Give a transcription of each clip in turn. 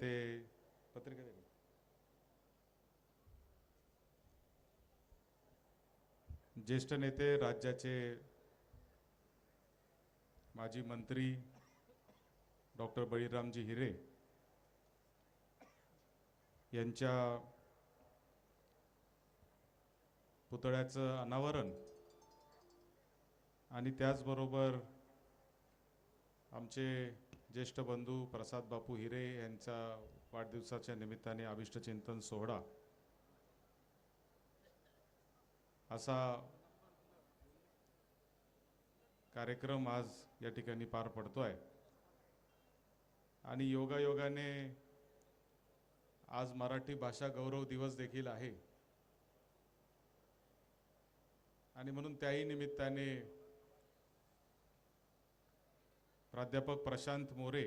ते पत्रिका दे. ज्येष्ठ नेते राज्याचे माजी मंत्री डॉक्टर बळीरामजी हिरे यांच्या पुतळ्याचं अनावरण आणि त्याचबरोबर आमचे ज्येष्ठ बंधू प्रसाद बापू हिरे यांचा वाढदिवसाच्या निमित्ताने अभिष्टचिंतन सोहळा. असा कार्यक्रम आज या ठिकाणी पार पडतो आहे आणि योगायोगाने आज मराठी भाषा गौरव दिवस देखील आहे. आणि म्हणून त्याही निमित्ताने प्राध्यापक प्रशांत मोरे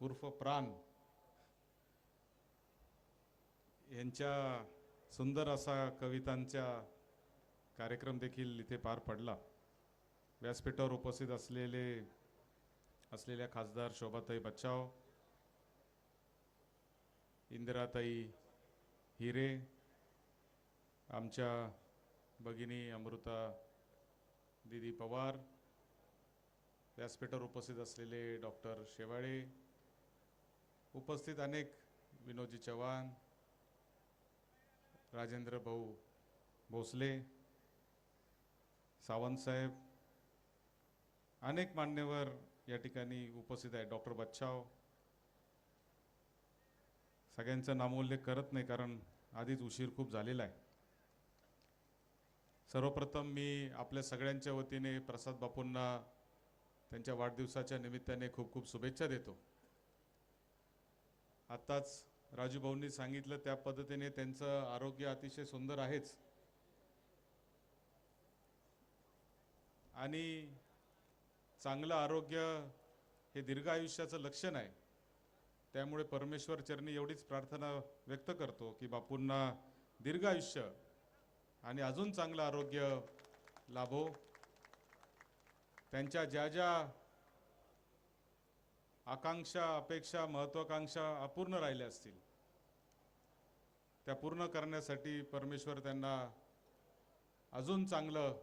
उर्फ प्राण यांच्या सुंदर असा कवितांचा कार्यक्रम देखील इथे पार पडला. व्यासपीठावर उपस्थित असलेले असलेल्या खासदार शोभाताई बच्चाव इंदिराताई हिरे आमच्या भगिनी अमृता दिदी पवार व्यासपीठावर उपस्थित असलेले डॉक्टर शेवाळे उपस्थित अनेक विनोदजी चव्हाण राजेंद्र भाऊ भोसले सावंतसाहेब अनेक मान्यवर या ठिकाणी उपस्थित आहे डॉक्टर बच्छाव सगळ्यांचा नामोल्लेख करत नाही कारण आधीच उशीर खूप झालेला आहे. सर्वप्रथम मी आपल्या सगळ्यांच्या वतीने प्रसाद बापूंना त्यांच्या वाढदिवसाच्या निमित्ताने खूप खूप शुभेच्छा देतो. आत्ताच राजूभाऊंनी सांगितलं त्या पद्धतीने त्यांचं आरोग्य अतिशय सुंदर आहेच. आणि चांगलं आरोग्य हे दीर्घ आयुष्याचं लक्षण आहे. त्यामुळे परमेश्वर चरणी एवढीच प्रार्थना व्यक्त करतो की बापूंना दीर्घ आयुष्य आणि अजून चांगलं आरोग्य लाभो. त्यांच्या ज्या ज्या आकांक्षा अपेक्षा महत्वाकांक्षा अपूर्ण राहिल्या असतील त्या पूर्ण करण्यासाठी परमेश्वर त्यांना अजून चांगलं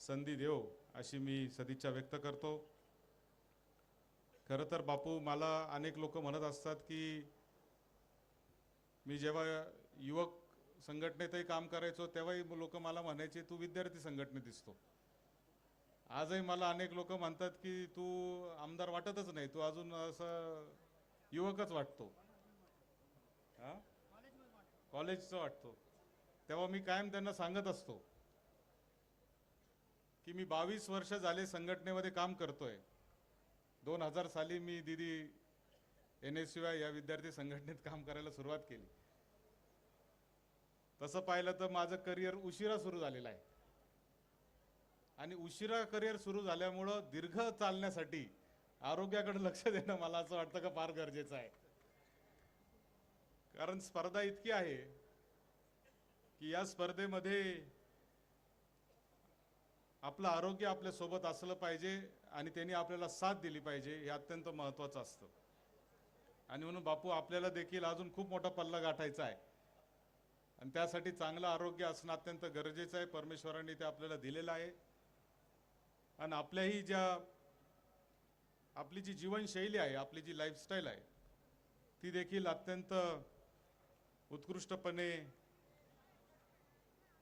संधी देव अशी मी सदिच्छा व्यक्त करतो. खरं तर बापू मला अनेक लोक म्हणत असतात की मी जेव्हा युवक संघटनेतही काम करायचो तेव्हाही लोक मला म्हणायचे तू विद्यार्थी संघटनेत दिसतो. आजही मला अनेक लोक म्हणतात की तू आमदार वाटतच नाही तू अजून असं युवकच वाटतो. हा? कॉलेजचं वाटतो. तेव्हा मी कायम त्यांना सांगत असतो की मी बावीस वर्ष झाले संघटनेमध्ये काम करतोय. दोन हजार साली मी दिदी एन एस या विद्यार्थी संघटनेत काम करायला सुरुवात केली. तसं पाहिलं तर माझं करिअर उशिरा सुरू झालेलं आहे. आणि उशिरा करिअर सुरू झाल्यामुळं दीर्घ चालण्यासाठी आरोग्याकडे लक्ष देणं मला असं वाटतं का फार गरजेचं आहे. कारण स्पर्धा इतकी आहे की या स्पर्धेमध्ये आपलं आरोग्य आपल्यासोबत असलं पाहिजे आणि त्यांनी आपल्याला साथ दिली पाहिजे हे अत्यंत महत्त्वाचं असतं. आणि म्हणून बापू आपल्याला देखील अजून खूप मोठा पल्ला गाठायचा आहे. आणि त्यासाठी चांगलं आरोग्य असणं अत्यंत गरजेचं आहे. परमेश्वरांनी ते आपल्याला दिलेलं आहे. आणि आपल्याही ज्या आपली जी जीवनशैली आहे आपली जी लाईफस्टाईल आहे ती देखील अत्यंत उत्कृष्टपणे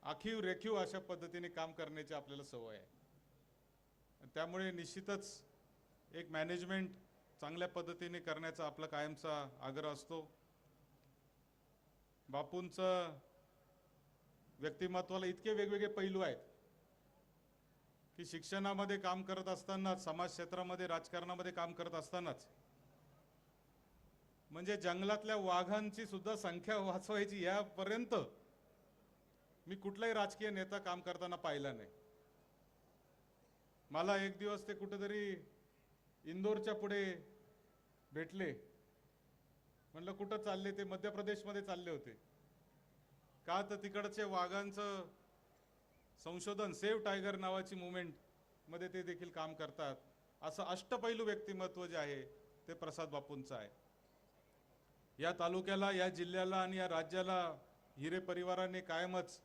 आखीव रेखीव अशा पद्धतीने काम करण्याची आपल्याला सवय आहे. त्यामुळे निश्चितच एक मॅनेजमेंट चांगल्या पद्धतीने करण्याचा आपला कायमचा आग्रह असतो. बापूंचं व्यक्तिमत्वाला इतके वेगवेगळे पैलू आहेत की शिक्षणामध्ये काम करत असतानाच समाज क्षेत्रामध्ये राजकारणामध्ये काम करत असतानाच म्हणजे जंगलातल्या वाघांची सुद्धा संख्या वाचवायची यापर्यंत मी कुठलाही राजकीय नेता काम करताना पाहिला नाही. मला एक दिवस ते कुठेतरी इंदोरच्या पुढे भेटले. म्हणलं कुठं चालले ते? मध्य प्रदेशमध्ये चालले होते. का तर तिकडचे वाघांचं संशोधन सेव्ह टायगर नावाची मुवमेंटमध्ये ते देखील काम करतात. असं अष्टपैलू व्यक्तिमत्व जे आहे ते प्रसाद बापूंचं आहे. या तालुक्याला या जिल्ह्याला आणि या राज्याला हिरे परिवाराने कायमच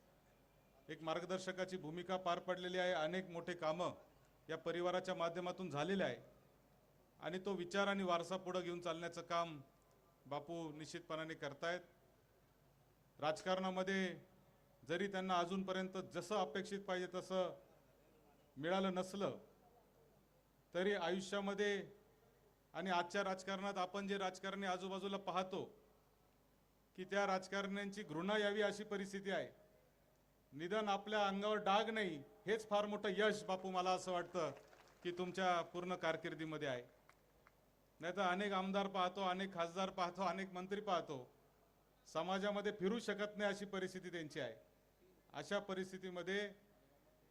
एक मार्गदर्शकाची भूमिका पार पडलेली आहे. अनेक मोठे कामं या परिवाराच्या माध्यमातून झालेले आहे. आणि तो विचार आणि वारसा पुढे घेऊन चालण्याचं काम बापू निश्चितपणाने करतायत. राजकारणामध्ये जरी त्यांना अजूनपर्यंत जसं अपेक्षित पाहिजे तसं मिळालं नसलं तरी आयुष्यामध्ये आणि आजच्या राजकारणात आपण जे राजकारणी आजूबाजूला पाहतो की त्या राजकारण्यांची घृणा यावी अशी परिस्थिती आहे. निदान आपल्या अंगावर डाग नाही हेच फार मोठं यश बापू मला असं वाटतं की तुमच्या पूर्ण कारकिर्दीमध्ये आहे. नाही तर अनेक आमदार पाहतो अनेक खासदार पाहतो अनेक मंत्री पाहतो समाजामध्ये फिरू शकत नाही अशी परिस्थिती त्यांची आहे. अशा परिस्थितीमध्ये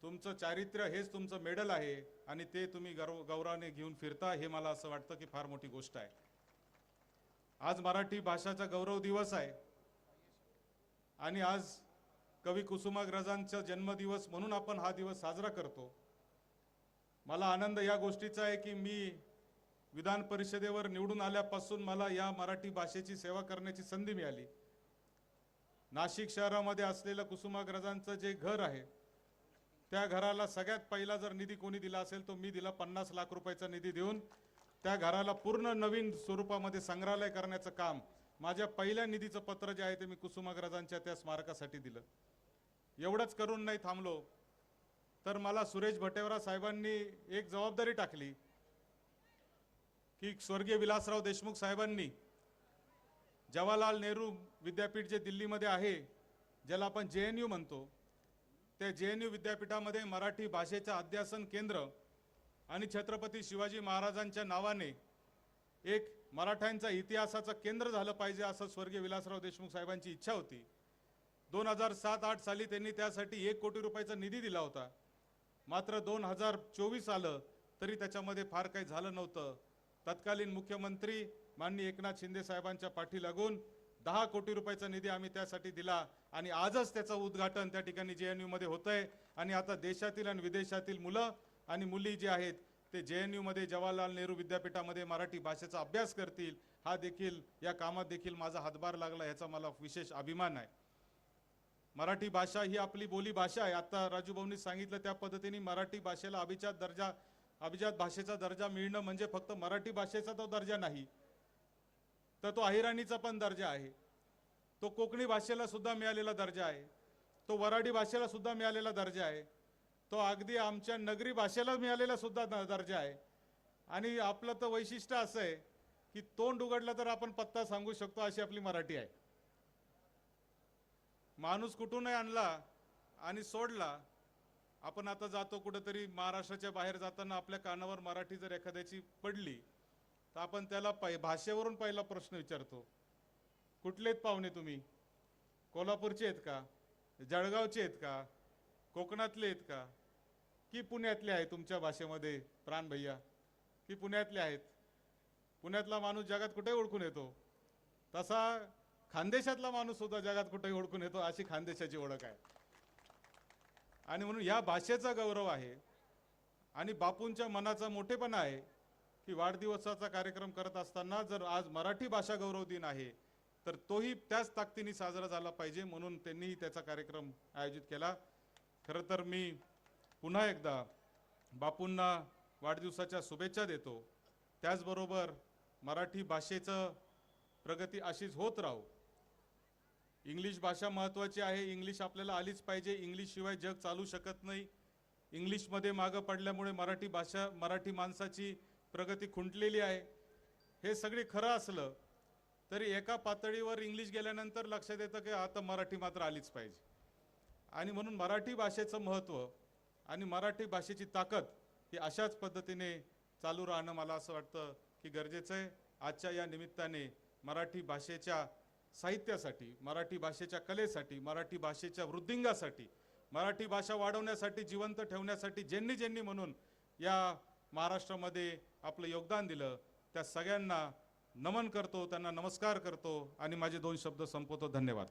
तुमचं चारित्र्य हेच तुमचं मेडल आहे आणि ते तुम्ही गौरव गौरवाने घेऊन फिरता हे मला असं वाटतं की फार मोठी गोष्ट आहे. आज मराठी भाषाचा गौरव दिवस आहे. आणि आज कवी कुसुमाग्रजांचा जन्मदिवस म्हणून आपण हा दिवस साजरा करतो. मला आनंद या गोष्टीचा आहे की मी विधान परिषदेवर निवडून आल्यापासून मला या मराठी भाषेची सेवा करण्याची संधी मिळाली. नाशिक शहरामध्ये असलेलं कुसुमाग्रजांचं जे घर आहे त्या घराला सगळ्यात पहिला जर निधी कोणी दिला असेल तो मी दिला पन्नास लाख रुपयाचा निधी देऊन त्या घराला पूर्ण नवीन स्वरूपामध्ये संग्रहालय करण्याचं काम माझ्या पहिल्या निधीचं पत्र जे आहे ते मी कुसुमाग्रजांच्या त्या स्मारकासाठी दिलं. एवढंच करून नाही थांबलो तर मला सुरेश भटेवरा साहेबांनी एक जबाबदारी टाकली की स्वर्गीय विलासराव देशमुख साहेबांनी जवाहरलाल नेहरू विद्यापीठ जे दिल्लीमध्ये आहे ज्याला आपण जे एन यू म्हणतो त्या जे एन यू विद्यापीठामध्ये मराठी भाषेचं अध्यासन केंद्र आणि छत्रपती शिवाजी महाराजांच्या नावाने एक मराठ्यांचा इतिहासाचं केंद्र झालं पाहिजे असं स्वर्गीय विलासराव देशमुख साहेबांची इच्छा होती. दोन हजार सात आठ साली त्यांनी त्यासाठी एक कोटी रुपयाचा निधी दिला होता. मात्र दोन हजार चोवीस आलं तरी त्याच्यामध्ये फार काही झालं नव्हतं. तत्कालीन मुख्यमंत्री माननीय एकनाथ शिंदे साहेबांच्या पाठी लागून दहा कोटी रुपयाचा निधी आम्ही त्यासाठी दिला आणि आजच त्याचं उद्घाटन त्या ठिकाणी जे एन यूमध्ये होतंय. आणि आता देशातील आणि विदेशातील मुलं आणि मुली जे आहेत ते जे एन यूमध्ये जवाहरलाल नेहरू विद्यापीठामध्ये मराठी भाषेचा अभ्यास करतील हा देखील या कामात देखील माझा हातभार लागला याचा मला विशेष अभिमान आहे. मराठी भाषा ही आपली बोली भाषा आहे. आता राजू भाऊंनी सांगितलं त्या पद्धतीने मराठी भाषेला अभिजात दर्जा अभिजात भाषेचा दर्जा मिळणं म्हणजे फक्त मराठी भाषेचा तो दर्जा नाही. तर तो अहिराणीचा पण दर्जा आहे. तो कोकणी भाषेला सुद्धा मिळालेला दर्जा आहे. तो वराडी भाषेला सुद्धा मिळालेला दर्जा आहे. तो अगदी आमच्या नगरी भाषेला मिळालेला सुद्धा दर्जा आहे. आणि आपलं तर वैशिष्ट्य असं आहे की तोंड उघडलं तर आपण पत्ता सांगू शकतो अशी आपली मराठी आहे. माणूस कुठूनही आणला आणि सोडला आपण आता जातो कुठंतरी महाराष्ट्राच्या बाहेर जाताना आपल्या कानावर मराठी जर एखाद्याची पडली तर आपण त्याला पै भाषेवरून पहिला प्रश्न विचारतो. कुठले आहेत पाहुणे तुम्ही? कोल्हापूरचे आहेत का? जळगावचे आहेत का? कोकणातले आहेत का? की पुण्यातले आहे तुमच्या भाषेमध्ये प्राण भैया? की पुण्यातले आहेत? पुण्यातला माणूस जगात कुठे ओळखून येतो? तसा खानदेशातला माणूस सुद्धा जगात कुठेही ओळखून येतो अशी खानदेशाची ओळख आहे. आणि म्हणून या भाषेचा गौरव आहे. आणि बापूंच्या मनाचा मोठेपणा आहे. की वाढदिवसाचा कार्यक्रम करत असताना जर आज मराठी भाषा गौरव दिन आहे तर तोही त्याच ताकदीने साजरा झाला पाहिजे म्हणून त्यांनीही त्याचा कार्यक्रम आयोजित केला. खरं तर मी पुन्हा एकदा बापूंना वाढदिवसाच्या शुभेच्छा देतो. त्याचबरोबर मराठी भाषेचं प्रगती अशीच होत राहू. इंग्लिश भाषा महत्त्वाची आहे इंग्लिश आपल्याला आलीच पाहिजे इंग्लिशशिवाय जग चालू शकत नाही. इंग्लिशमध्ये मागं पडल्यामुळे मराठी भाषा मराठी माणसाची प्रगती खुंटलेली आहे. हे सगळे खरं असलं तरी एका पातळीवर इंग्लिश गेल्यानंतर लक्षात येतं की आता मराठी मात्र आलीच पाहिजे. आणि म्हणून मराठी भाषेचं महत्त्व आणि मराठी भाषेची ताकद ही अशाच पद्धतीने चालू राहणं मला असं वाटतं की गरजेचं आहे. आजच्या या निमित्ताने मराठी भाषेच्या साहित्यासाठी मराठी भाषेच्या कलेसाठी मराठी भाषेच्या वृद्धिंगासाठी मराठी भाषा वाढवण्यासाठी जिवंत ठेवण्यासाठी ज्यांनी ज्यांनी म्हणून या महाराष्ट्रामध्ये आपलं योगदान दिलं. त्या सगळ्यांना नमन करतो त्यांना नमस्कार करतो आणि माझे दोन शब्द संपवतो. धन्यवाद.